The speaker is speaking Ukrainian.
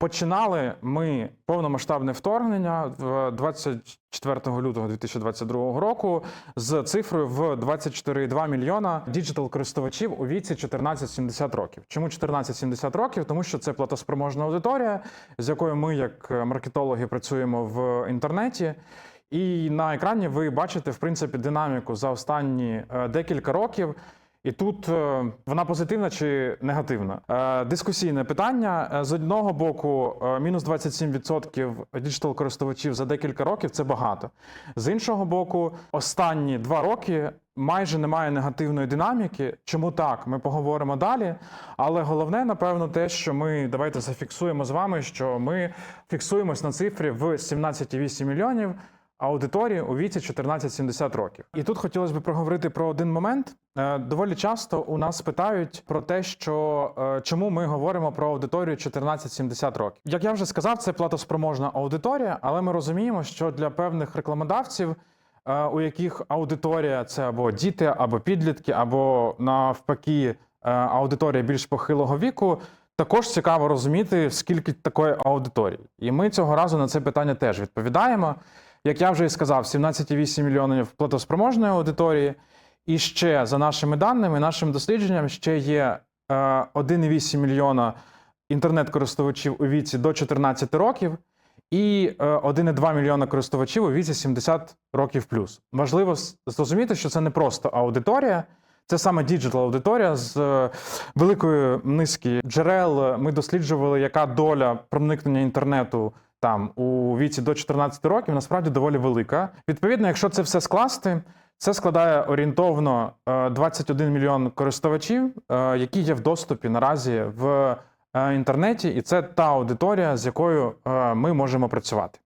Починали ми повномасштабне вторгнення в 24 лютого 2022 року з цифрою в 24,2 мільйона діджитал-користувачів у віці 14-70 років. Чому 14-70 років? Тому що це платоспроможна аудиторія, з якою ми, як маркетологи, працюємо в інтернеті. І на екрані ви бачите в принципі динаміку за останні е, декілька років. І тут е, вона позитивна чи негативна? Е, Дискусійне питання. Е, З одного боку, мінус 27% діджитал-користувачів за декілька років це багато. З іншого боку, останні два роки майже немає негативної динаміки. Чому так? Ми поговоримо далі. Але головне, напевно, те, що ми давайте зафіксуємо з вами, що ми фіксуємось на цифрі в 17,8 мільйонів аудиторії у віці 14-70 років. І тут хотілося б проговорити про один момент. Е, Доволі часто у нас питають про те, що е, чому ми говоримо про аудиторію 14-70 років. Як я вже сказав, це платоспроможна аудиторія, але ми розуміємо, що для певних рекламодавців, е, у яких аудиторія це або діти, або підлітки, або навпаки, аудиторія більш похилого віку. Також цікаво розуміти, скільки такої аудиторії. І ми цього разу на це питання теж відповідаємо. Як я вже і сказав, 17,8 мільйонів платоспроможної аудиторії. І ще за нашими даними, нашим дослідженням, ще є е, 1,8 мільйона інтернет-користувачів у віці до 14 років, і е, 1,2 мільйона користувачів у віці 70 років плюс. Важливо зрозуміти, що це не просто аудиторія, це саме діджитал аудиторія з е, великої низки джерел. Ми досліджували, яка доля проникнення інтернету там у віці до 14 років насправді доволі велика. Відповідно, якщо це все скласти, це складає орієнтовно е, 21 мільйон користувачів, е, які є в доступі наразі в е, інтернеті, і це та аудиторія, з якою е, ми можемо працювати.